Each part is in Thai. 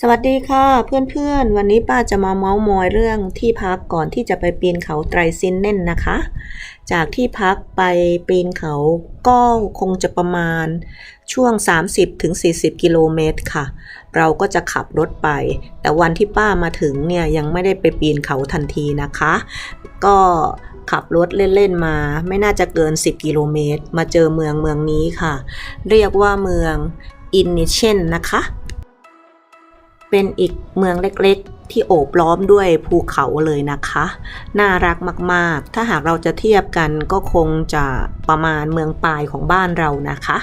สวัสดีค่ะเพื่อนๆ วันนี้ป้าจะมาเมาส์มอยเรื่องที่พักก่อนที่จะไปปีนเขาไตรซินเน่นนะคะ จากที่พักไปปีนเขาก็คงจะประมาณช่วง 30-40 กิโลเมตรค่ะ เราก็จะขับรถไป แต่วันที่ป้ามาถึงเนี่ยยังไม่ได้ไปปีนเขาทันทีนะคะ ก็ขับรถเล่นๆมา ไม่น่าจะเกิน 10 กิโลเมตร มาเจอเมืองเมืองนี้ค่ะ เรียกว่าเมืองอินนิเชนนะคะ เป็นอีกเมืองเล็กๆ ที่โอบล้อมด้วยภูเขาเลยนะคะ น่ารักมากๆ ถ้าหากเราจะเทียบกันก็คงจะประมาณเมืองปลายของบ้านเรานะคะ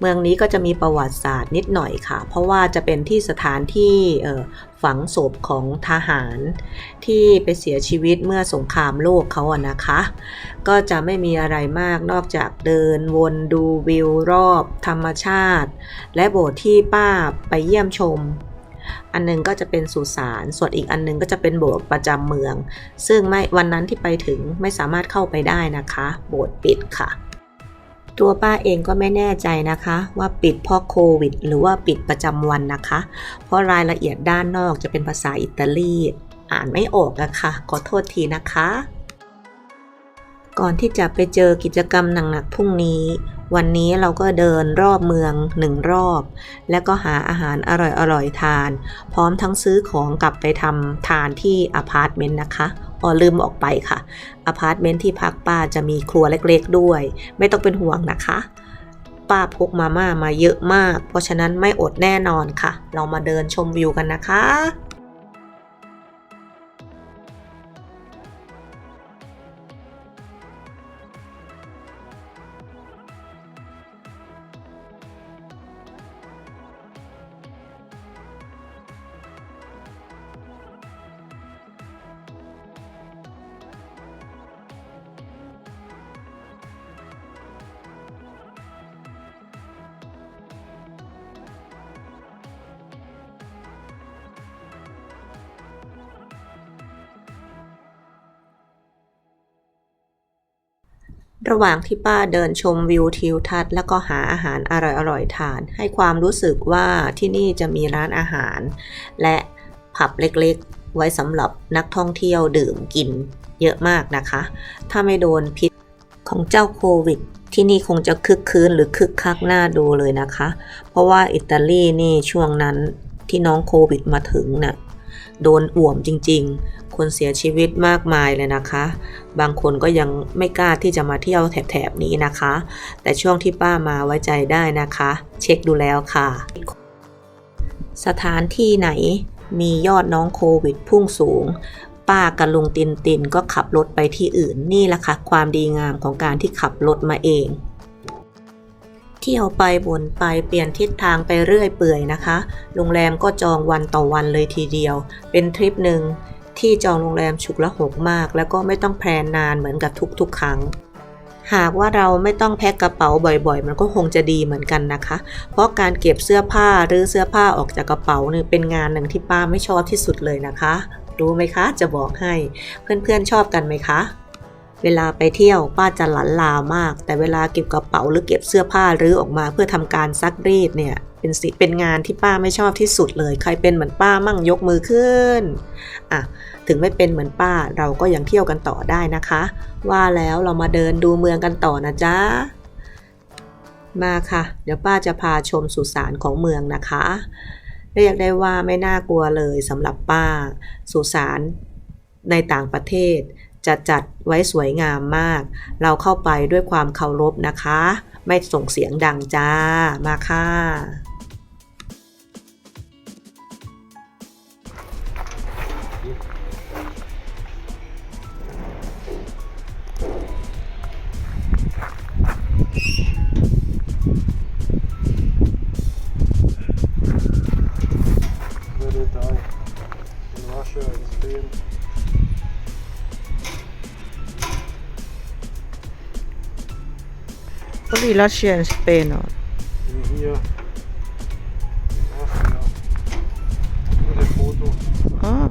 เมืองนี้ก็จะมีประวัติศาสตร์นิดหน่อยค่ะ เพราะว่าจะเป็นที่สถานที่ฝังศพของทหารที่ไปเสียชีวิตเมื่อสงครามโลกเขาอะนะคะ ก็จะไม่มีอะไรมากนอกจากเดินวนดูวิวรอบธรรมชาติ และโบสถ์ที่ป้าไปเยี่ยมชม อันหนึงก็จะเป็นสุสานส่วนอีกอันหนึงก็จะเป็นโบสถ์ประจำเมือง ซึ่งไม่วันนั้นที่ไปถึงไม่สามารถเข้าไปได้นะคะ โบสถ์ปิดค่ะ ตัวป้าเองก็ไม่แน่ใจนะคะ ว่าปิดเพราะโควิด หรือว่าปิดประจำวันนะคะ เพราะรายละเอียดด้านนอกจะเป็นภาษาอิตาลีอ่านไม่ออกอะค่ะขอโทษทีนะคะก่อนที่จะไปเจอกิจกรรมหนักๆพรุ่งนี้วันนี้เราก็เดินรอบเมืองหนึ่งรอบ แล้วก็หาอาหารอร่อยๆทาน พร้อมทั้งซื้อของกลับไปทำทานที่อพาร์ตเมนต์นะคะอ๋อลืมออกไปค่ะอพาร์ตเมนต์ที่พักป้าจะมีครัวเล็กๆด้วย ไม่ต้องเป็นห่วงนะคะ ป้าพกมาม่ามาเยอะมาก เพราะฉะนั้นไม่อดแน่นอนค่ะ เรามาเดินชมวิวกันนะคะ ระหว่างที่ป้าเดินชมวิวทิวทัศน์แล้วก็หาอาหารอร่อยๆทาน ให้ความรู้สึกว่าที่นี่จะมีร้านอาหาร และผับเล็กๆ ไว้สำหรับนักท่องเที่ยวดื่มกินเยอะมากนะคะ ถ้าไม่โดนพิษของเจ้าโควิด ที่นี่คงจะคึกคืนหรือคึกคักหน่าดูเลยนะคะ เพราะว่าอิตาลีนี่ช่วงนั้นที่น้องโควิดมาถึงน่ะ โดนอ่วมจริง ๆ คนเสียชีวิตมากมายเลยนะคะ บางคนก็ยังไม่กล้าที่จะมาเที่ยวแถบๆนี้นะคะ แต่ช่วงที่ป้ามาไว้ใจได้นะคะ เช็คดูแล้วค่ะ สถานที่ไหนมียอดน้องโควิดพุ่งสูงป้ากับลุงตินตินก็ขับรถไปที่อื่นนี่แหละค่ะความดีงามของการที่ขับรถมาเอง เที่ยวไปวนไปเปลี่ยนทิศทางไปเรื่อยเปื่อยนะคะ โรงแรมก็จองวันต่อวันเลยทีเดียว เป็นทริปหนึ่งที่จองโรงแรมฉุกละหกมาก แล้วก็ไม่ต้องแพลนนานเหมือนกับทุกๆ ครั้ง หากว่าเราไม่ต้องแพ็คกระเป๋าบ่อยๆ มันก็คงจะดีเหมือนกันนะคะ เพราะการเก็บเสื้อผ้าหรือเสื้อผ้าออกจากกระเป๋าเนี่ยเป็นงานหนึ่งที่ป้าไม่ชอบที่สุดเลยนะคะ รู้ไหมคะ จะบอกให้ เพื่อนๆชอบกันไหมคะ เวลาไปเที่ยวป้าจะหลันลามาก แต่เวลาเก็บกระเป๋าหรือเก็บเสื้อผ้าหรือออกมาเพื่อทำการซักรีดเนี่ยเป็นสิเป็นงานที่ป้าไม่ชอบที่สุดเลย ใครเป็นเหมือนป้ามั่งยกมือขึ้นอะถึงไม่เป็นเหมือนป้าเราก็ยังเที่ยวกันต่อได้นะคะ ว่าแล้วเรามาเดินดูเมืองกันต่อนะจ๊ะมาค่ะ เดี๋ยวป้าจะพาชมสุสานของเมืองนะคะเรียกได้ว่าไม่น่ากลัวเลยสำหรับป้า สุสานในต่างประเทศ จะจัดไว้สวยงามมาก เราเข้าไปด้วยความเคารพนะคะ ไม่ส่งเสียงดังจ้ามาค่ะ Polyla science penot. Hier. Ah.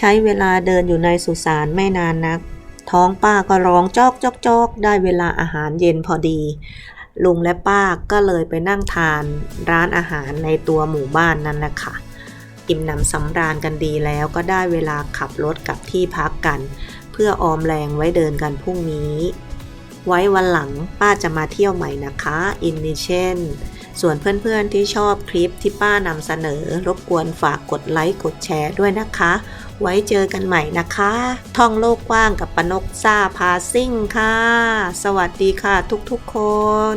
ช้เวลาเดินอยู่ในสุสานไม่นานนัก ท้องป้าก็ร้องจอกจอกจอกได้เวลาอาหารเย็นพอดี ลุงและป้าก็เลยไปนั่งทานร้านอาหารในตัวหมู่บ้านนั่นแหละค่ะอิ่มหนำสำราญกันดีแล้วก็ได้เวลาขับรถกลับที่พักกัน เพื่อออมแรงไว้เดินกันพรุ่งนี้ ไว้วันหลังป้าจะมาเที่ยวใหม่นะคะอินนิเช่นส่วนเพื่อนๆที่ชอบคลิปที่ป้านำเสนอ รบกวนฝากกดไลค์กดแชร์ด้วยนะคะ ไว้เจอกันใหม่นะคะ ท่องโลกกว้างกับปนกซ่าพาซิ่งค่ะ สวัสดีค่ะทุกๆคน